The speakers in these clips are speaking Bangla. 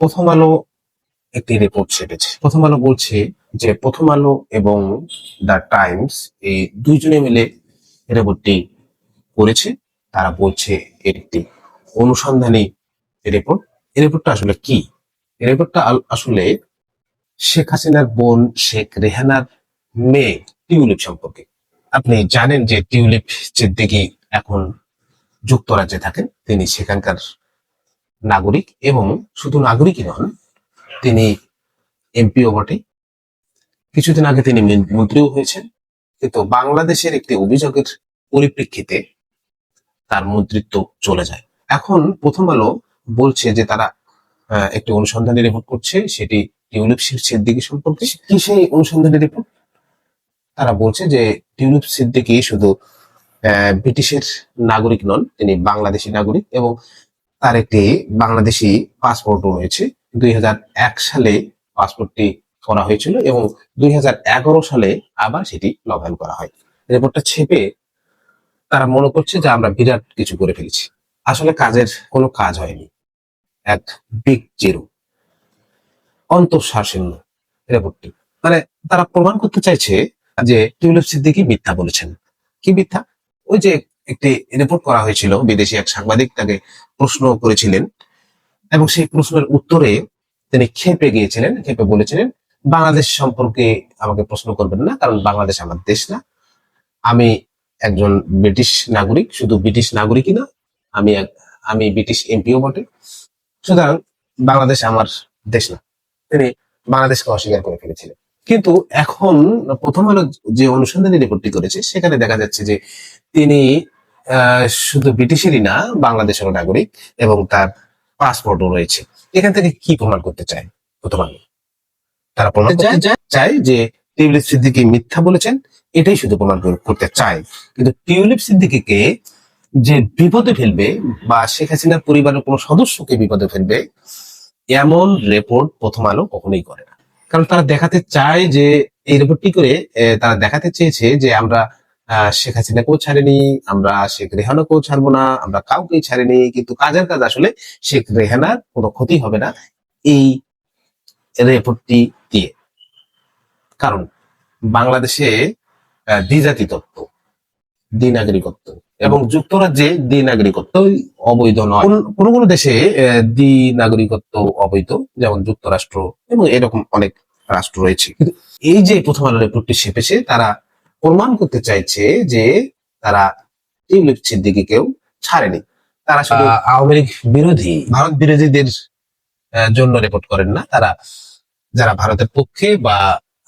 প্রথম আলো একটি রিপোর্ট ছেপেছে। প্রথম আলো বলছে যে প্রথম আলো এবং দ্য টাইমস এই দুইজনে মিলে রিপোর্টটি করেছে। তারা বলছে একটি অনুসন্ধানী রিপোর্ট এই রিপোর্টটা আসলে কি? এই রিপোর্টটা আসলে শেখ হাসিনার বোন শেখ রেহানার মেয়ে টিউলিপ সম্পর্কে। আপনি জানেন যে টিউলিপ সিদ্দিকী এখন যুক্তরাজ্যে থাকেন। তিনি সেখানকার নাগরিক এবং শুধু নাগরিকই নন তিনি এমপিও বটে। কিছুদিন আগে তিনি মন- মন্ত্রীও হয়েছেন কিন্তু বাংলাদেশের একটি অভিযোগের পরিপ্রেক্ষিতে তার মন্ত্রিত্ব চলে যায়। এখন প্রথম আলো বলছে যে তারা একটি অনুসন্ধানী রিপোর্ট করছে সেটি টিউলিপ সিদ্দিকি সম্পর্কে। কি সেই অনুসন্ধানী রিপোর্ট তারা বলছে যে টিউলিপ সিদ্দিকি শুধু আহ, ব্রিটিশের নাগরিক নন তিনি বাংলাদেশি নাগরিক এবং তার একটি বাংলাদেশি পাসপোর্ট রয়েছে। দুই হাজার এক সালে পাসপোর্টটি করা হয়েছিল এবং দুই হাজার এগারো সালে আবার সেটি নবায়ন করা হয়। রিপোর্টটা ছেপে তারা মনে করছে যে আমরা বিরাট কিছু করে ফেলেছি। আসলে কাজের কোনো কাজ হয়নি। এক বিগ জিরো অন্তঃশ্বাসীন্য রিপোর্টটি মানে তারা প্রমাণ করতে চাইছে যে টিউলিপ সিদ্দিকি মিথ্যা বলেছেন। কি মিথ্যা? ওই যে একটি রিপোর্ট করা হয়েছিল, বিদেশি এক সাংবাদিক তাকে প্রশ্ন করেছিলেন এবং সেই প্রশ্নের উত্তরে তিনি খেপে গিয়েছিলেন খেপে বলেছিলেন, বাংলাদেশ সম্পর্কে আমাকে প্রশ্ন করবেন না, কারণ বাংলাদেশ আমার দেশ না। আমি একজন ব্রিটিশ নাগরিক, শুধু ব্রিটিশ নাগরিকই না, আমি আমি ব্রিটিশ এমপিও বটে। সুতরাং বাংলাদেশ আমার দেশ না। তিনি বাংলাদেশকে অস্বীকার করে ফেলেছিলেন। কিন্তু এখন প্রথম আলো যে অনুসন্ধানী রিপোর্টটি করেছে, সেখানে দেখা যাচ্ছে যে তিনি শুধু ব্রিটিশেরই না বাংলাদেশেরও নাগরিক এবং তার পাসপোর্টও রয়েছে। এখান থেকে কি প্রমাণ করতে চায়? প্রথম তারা প্রমাণ করতে চায়- যে টিউলিপ সিদ্দিকি মিথ্যা বলেছেন এটাই শুধু প্রমাণ করতে চায়। কিন্তু টিউলিপ সিদ্দিকিকে যে বিপদে ফেলবে বা শেখ হাসিনার পরিবারের কোনো সদস্যকে বিপদে ফেলবে এমন রিপোর্ট প্রথম আলো কখনোই করে না। কারণ তারা দেখাতে চায় যে এই রিপোর্টটি করে তারা দেখাতে চেয়েছে যে আমরা শেখ হাসিনাকেও ছাড়েনি আমরা শেখ রেহানাকেও ছাড়বো না আমরা কাউকেই ছাড়েনি কিন্তু কাজের কাজ আসলে শেখ রেহানার কোনো ক্ষতি হবে না এই রেপোর্টটি দিয়ে। কারণ বাংলাদেশে দ্বিজাতি তত্ত্ব দ্বি নাগরিকত্ব এবং যুক্তরাজ্যে দ্বি নাগরিকত্ব অবৈধ নয়। কোন- কোনো দেশে আহ, দ্বি নাগরিকত্ব অবৈধ যেমন যুক্তরাষ্ট্র এবং এরকম অনেক রাষ্ট্র রয়েছে। এই যে প্রথম আলো রিপোর্টটি সেপেছে তারা প্রমাণ করতে চাইছে যে তারা টিউলিপ সিদ্দিকিকেও ছাড়েনি। তারা শুধু আওয়ামী লীগ বিরোধী। ভারত বিরোধীদের জন্য রিপোর্ট করেন না। তারা যারা ভারতের পক্ষে বা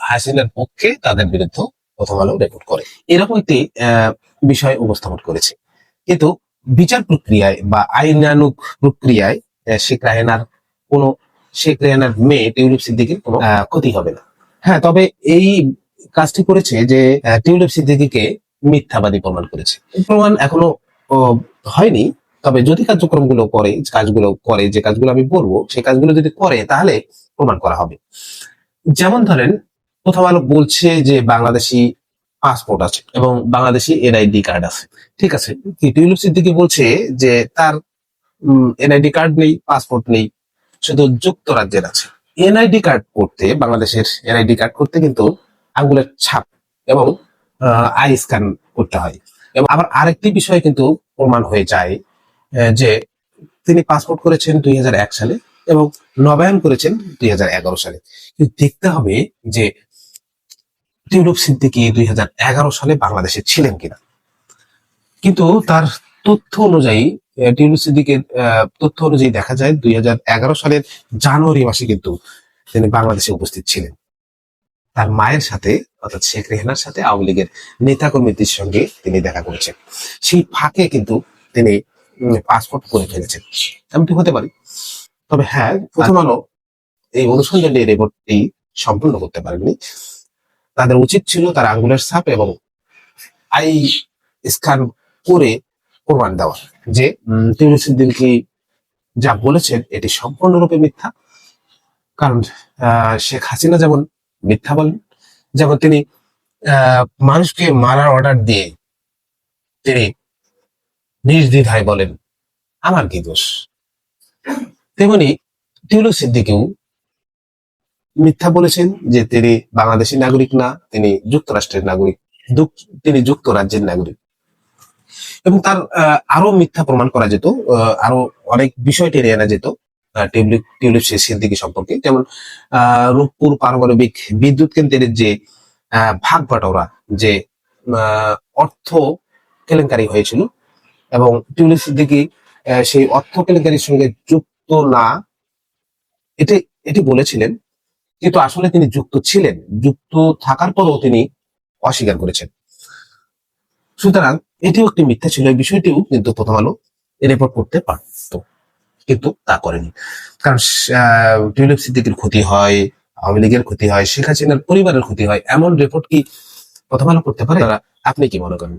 হাসিনার পক্ষে তাদের বিরুদ্ধে প্রথম আলো রিপোর্ট করে। এরকম একটি আহ, বিষয় উপস্থাপন করেছে। কিন্তু বিচার প্রক্রিয়ায় বা আইনানুক প্রক্রিয়ায় শেখ রাহেনার কোনো শেখ রাহেনার মেয়ে টিউলিপ সিদ্দিকির কোনো ক্ষতি হবে না। হ্যাঁ তবে এই কাজটি করেছে যে টিউলিপ সিদ্দিকিকে মিথ্যাবাদী প্রমাণ করেছে। প্রমাণ এখনও হয়নি, তবে যদি কার্যক্রমগুলো করে কাজগুলো করে, যে কাজগুলো আমি বলব, সেই কাজগুলো যদি করে, তাহলে প্রমাণ করা হবে। যেমন ধরেন, প্রথম আলো বলছে যে, বাংলাদেশি পাসপোর্ট আছে এবং বাংলাদেশি এনআইডি কার্ড আছে। ঠিক আছে টিউলিপ সিদ্দিকি বলছে যে, তার এনআইডি কার্ড নেই, পাসপোর্ট নেই, শুধু যুক্তরাজ্যের আছে। এনআইডি কার্ড করতে, বাংলাদেশের এনআইডি কার্ড করতে কিন্তু আঙ্গুলের ছাপ এবং আই স্ক্যান করতে হয়। এবং আবার আরেকটি বিষয় কিন্তু প্রমাণ হয়ে যায় যে তিনি পাসপোর্ট করেছেন দুই হাজার এক সালে এবং নবায়ন করেছেন দুই হাজার এগারো সালে। কিন্তু দেখতে হবে যে টিউলিপ সিদ্দিকি দুই হাজার এগারো সালে বাংলাদেশে ছিলেন কিনা। কিন্তু তার তথ্য অনুযায়ী টিউলিপ সিদ্দিকের তথ্য অনুযায়ী দেখা যায় দুই হাজার এগারো সালের জানুয়ারি মাসে কিন্তু তিনি বাংলাদেশে উপস্থিত ছিলেন। তার মায়ের সাথে, অর্থাৎ শেখ রেহানার সাথে আওয়ামী লীগের নেতাকর্মীদের সঙ্গে তিনি দেখা করেছেন। সেই ফাঁকে কিন্তু তিনি পাসপোর্ট করে ফেলেছেন। এমনটি হতে পারে। তবে হ্যাঁ প্রথম আলো এই অনুসন্ধানী রেকর্ডটি সম্পূর্ণ করতে পারেনি তাদের উচিত ছিল তার আঙ্গুলের ছাপ এবং আই স্ক্যান করে প্রমাণ দেওয়া যে তিরুসিদ্দিন কি যা বলেছেন এটি সম্পূর্ণরূপে মিথ্যা। কারণ শেখ হাসিনা যেমন মিথ্যা বলেন? যেমন তিনি মানুষকে মারার অর্ডার দিয়ে তিনি নির্দ্বিধায় বলেন, আমার কি দোষ? তেমনি টিউলিপ সিদ্দিকিও মিথ্যা বলেছেন যে তিনি বাংলাদেশের নাগরিক না, তিনি যুক্তরাষ্ট্রের নাগরিক তিনি যুক্তরাজ্যের নাগরিক। এবং তার আরও মিথ্যা প্রমাণ করা যেত আরও অনেক বিষয় টেনে আনা যেত। টিউলিপ টিউলিপ সিদ্দিকি সম্পর্কে। যেমন রূপপুর পারমাণবিক বিদ্যুৎ কেন্দ্রের যে ভাগ বাটোয়ারা যে অর্থ কেলেঙ্কারি হয়েছিল এবং টিউলিপ সিদ্দিকি সেই অর্থ কেলেঙ্কারির সঙ্গে যুক্ত না, এটি এটি বলেছিলেন, কিন্তু আসলে তিনি যুক্ত ছিলেন। যুক্ত থাকার পরও তিনি অস্বীকার করেছেন। সুতরাং এটিও একটি মিথ্যা ছিল। এই বিষয়টিও কিন্তু প্রথম আলো রিপোর্ট করতে পারত কিন্তু তা করেনি। কারণ আহ, টিউলিপ সিদ্দিকের ক্ষতি হয় আওয়ামী লীগের ক্ষতি হয় শেখ হাসিনার পরিবারের ক্ষতি হয় এমন রিপোর্ট কি প্রথম আলো করতে পারে? আপনি কি মনে করেন?